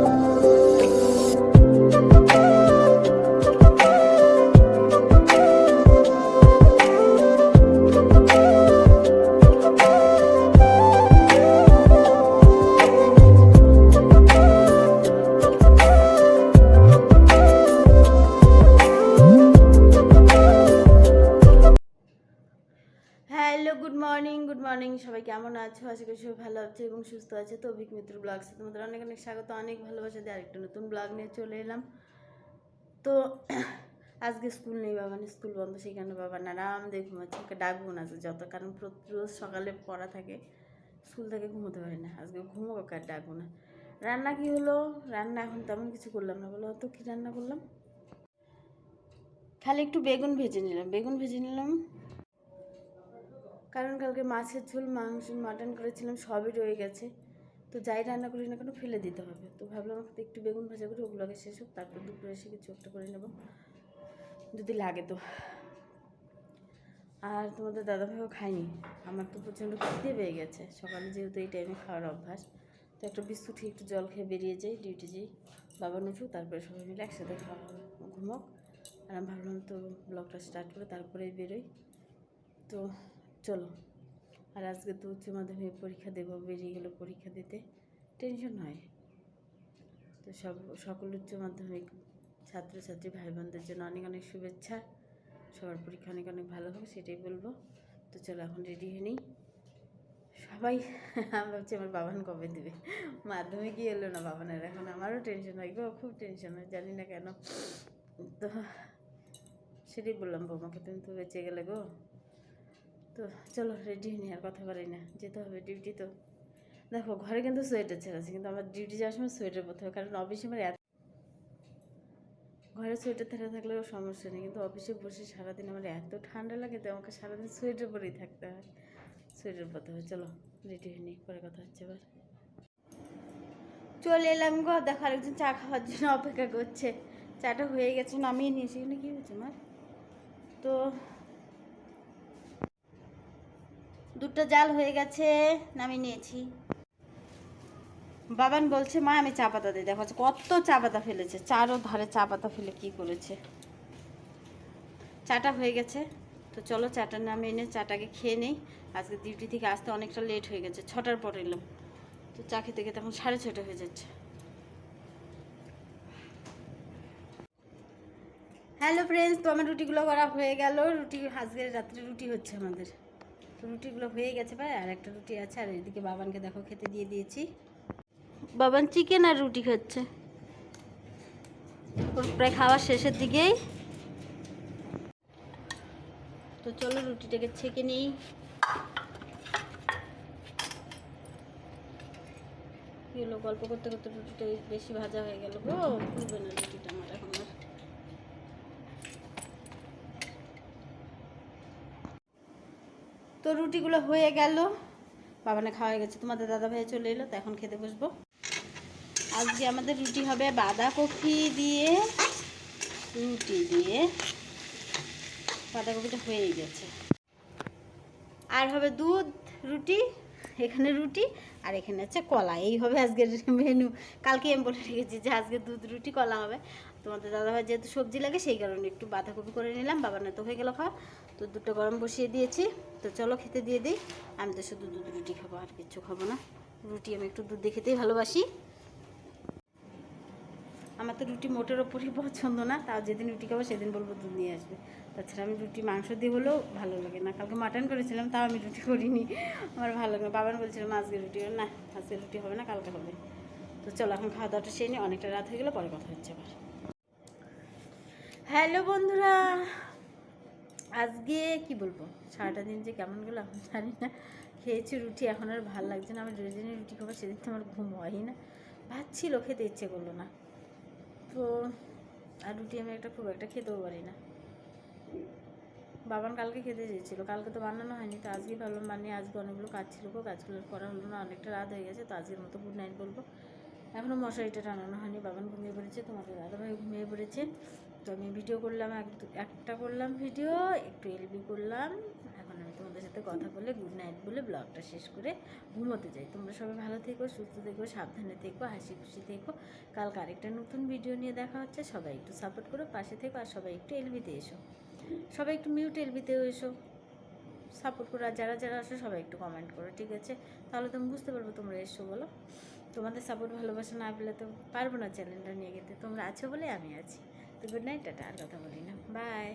Hello good morning সবাই কেমন আছো? আশা করি সবাই ভালো আছে এবং সুস্থ আছে। তো অভিক মিত্র ব্লগসে তোমাদের অনেক অনেক স্বাগত, অনেক ভালোবাসা দিয়ে আরেকটা নতুন ব্লগ নিয়ে চলে এলাম। তো, আজকে স্কুল নেই বাবা স্কুল বন্ধ, সেই কারণে বাবা না আরাম দিয়ে ঘুমাচ্ছে ওকে ডাকবো না যত, কারণ রোজ সকালে পড়া থাকে, স্কুল থেকে ঘুমোতে পারি না। আজকে ঘুমো ওকে আর ডাকবো না। রান্না কি হলো? রান্না এখন তেমন কিছু করলাম না। বলো তো, কী রান্না করলাম? খালি একটু বেগুন ভেজে নিলাম। বেগুন ভেজে নিলাম। কারণ কালকে মাছের ঝোল, মাংস, মাটন করেছিলাম, সবই রয়ে গেছে। তো যাই রান্না করি না কেন ফেলে দিতে হবে। তো ভাবলাম একটু বেগুন ভাজা করে ওগুলোকে শেষ হোক, তারপর দুপুরে এসে কিছু একটা করে নেব। যদি লাগে তো। আর তোমাদের দাদাভাইও খায়নি। আমার তো প্রচণ্ড খিদে পেয়ে গেছে। সকালে যেহেতু এই টাইমে খাওয়ার অভ্যাস, তো একটা বিস্কুট একটু জল খেয়ে বেরিয়ে যাই ডিউটি যাই। বাবা উঠুক তারপরে সবাই মিলে একসাথে খাওয়া হবে, ঘুমোক। আর আমি ভাবলাম তো ব্লগটা স্টার্ট করে তারপরেই বেরোই। তো চলো। আর আজকে তো উচ্চ মাধ্যমিক পরীক্ষা দেবো, বেরিয়ে গেলো পরীক্ষা দিতে। টেনশন হয় তো সব, সকল উচ্চ মাধ্যমিক ছাত্রছাত্রী ভাই বোনদের জন্য অনেক অনেক শুভেচ্ছা। সবার পরীক্ষা অনেক অনেক ভালো হবে সেটাই বলব। তো চলো, এখন রেডি হয়ে নিই। সবাই, আমি ভাবছি আমার বাবান কবে দেবে? মাধ্যমিকই এলো না বাবানের, এখন আমারও টেনশন হয়। গো, খুব টেনশন হয়, জানি না কেন। তো সেটাই বললাম, বৌমাকে তুমি তো বেঁচে গেলে গো। তো চলো রেডি হয়ে আর কথা বলি না, যেতে হবে ডিউটি তো। দেখো, ঘরে কিন্তু সোয়েটার ছেড়ে আছে, কিন্তু আমার ডিউটি যাওয়ার সময় সোয়েটার পরতে হবে, কারণ অফিসে আমার এত ঘরে সোয়েটার ছেড়ে থাকলেও সমস্যা নেই, কিন্তু অফিসে বসে সারাদিন আমার এত ঠান্ডা লাগে তো আমাকে সারাদিন সোয়েটার পরেই থাকতে হয়। সোয়েটার পরতে হবে, চলো রেডি হয়ে পরে কথা হচ্ছে এবার চলে এলাম গো, দেখো আরেকজন চা খাওয়ার জন্য অপেক্ষা করছে। চাটা হয়ে গেছে, নামিয়ে নিয়েছি, এখানে কী হয়েছে আমার তো দুটো জাল হয়ে গেছে, নামিয়ে নিয়েছি। বাবান বলছে, মা, আমি চা পাতা দিই দেখো কত চা পাতা ফেলেছে চারও ধারে চা পাতা ফেলে কি করেছে? চাটা হয়ে গেছে, তো চলো চাটা নামিয়ে এনে চাটাকে খেয়ে নেই। আজকে ডিউটি থেকে আসতে অনেকটা লেট হয়ে গেছে, ছটার পর এলাম। তো চা খেতে খেতে এখন সাড়ে ছটা হয়ে যাচ্ছে। হ্যালো ফ্রেন্ডস, তো আমার রুটিগুলো করা হয়ে গেল। রুটি আজকে রাত্রে রুটি হচ্ছে আমাদের। তো রুটিগুলো হয়ে গেছে ভাই, আর একটা রুটি আছে, আর এদিকে বাবানকে দেখো খেতে দিয়ে দিয়েছি। বাবান চিকেন আর রুটি খাচ্ছে। প্রায় খাওয়ার শেষের দিকেই। তো চলো রুটিটাকে ছেঁকে নিই। হলো, গল্প করতে করতে রুটিটা বেশি ভাজা হয়ে গেল গো ফুলবে না রুটিটা আমার এখন আর তো রুটিগুলো হয়ে গেল। বাবানে খাওয়া হয়ে গেছে, তোমাদের দাদা ভাই চলে এলো, তো এখন খেতে বসবো। আজকে আমাদের রুটি হবে বাঁধাকপি দিয়ে রুটি দিয়ে। বাঁধাকপিটা হয়ে গেছে। আর হবে দুধ, রুটি এখানে রুটি আর এখানে হচ্ছে কলা। এই হবে আজকের মেনু কালকে আমি বলে রেখেছি যে আজকে দুধ, রুটি, কলা হবে। তোমাদের দাদাভাই যেহেতু সবজি লাগে, সেই কারণে একটু বাঁধাকপি করে নিলাম। বাবার না তো হয়ে গেল খাওয়া। তো দুধটা গরম বসিয়ে দিয়েছি। তো চলো খেতে দিয়ে দিই। আমি তো শুধু দুধ, রুটি খাব আর কিছু খাব না। রুটি আমি একটু দুধ দিয়ে খেতেই ভালোবাসি। আমার তো রুটি মোটের ওপরই পছন্দ না, তাও যেদিন রুটি খাব সেদিন বলব দুধ নিয়ে আসবে। তাছাড়া আমি রুটি, মাংস দিয়ে হলেও ভালো লাগে না। কালকে মাটন করেছিলাম, তাও আমি রুটি করিনি। আমার ভালো লাগে বাবার বলছিলাম আজকে রুটি না। আজকে রুটি হবে না, কালকে হবে। তো চলো, এখন খাওয়া দাওয়াটা সেই নিয়ে অনেকটা রাত হয়ে গেলে, পরে কথা হচ্ছে আবার। হ্যালো বন্ধুরা, আজকে কি বলব? সারাটা দিন যে কেমন গেলো আমি জানি না। খেয়েছি রুটি, এখন আর ভালো লাগছে না। আমি যেদিনই রুটি খাব সেদিন তো আমার ঘুম হয়ই না। ভাত ছিল, খেতে ইচ্ছে করল না। আর রুটি আমি একটা খুব একটা খেতেও পারি না। বাবান কালকে খেতে চেয়েছিলো। কালকে তো বানানো হয়নি, তো আজকে ভাবলাম বানিয়ে, আজকে অনেকগুলো কাজ ছিল গো কাজগুলো করা হলো না অনেকটা রাত হয়ে গেছে, তো আজকের মতো গুড নাইট বলব। এখনও মশারিটা টানানো হয়নি, বাবান ঘুমিয়ে পড়েছে, তোমাদের দাদাভাই ঘুমিয়ে পড়েছে। তো আমি ভিডিও করলাম, এক একটা করলাম ভিডিও একটু এলবি করলাম এখন আমি তোমাদের তোমাদের সাথে কথা বলে গুড নাইট বলে ব্লগটা শেষ করে ঘুমোতে যাই। তোমরা সবাই ভালো থেকো, সুস্থ থেকো, সাবধানে থেকো, হাসি খুশি থেকো। কালকে আরেকটা নতুন ভিডিও নিয়ে দেখা হচ্ছে। সবাই একটু সাপোর্ট করো, পাশে থেকো আর সবাই একটু এলবিতে এসো। সবাই একটু মিউট এলবিতেও এসো। সাপোর্ট করো আর যারা যারা আসো, সবাই একটু কমেন্ট করো, ঠিক আছে? তাহলে তুমি বুঝতে পারব তোমরা এসো বলো। তোমাদের সাপোর্ট ভালোবাসা না পেলে তো পারব না চ্যানেলটা নিয়ে যেতে তোমরা আছো বলে আমি আছি। তো গুড নাইট টাটা, আর কথা বলি না। বাই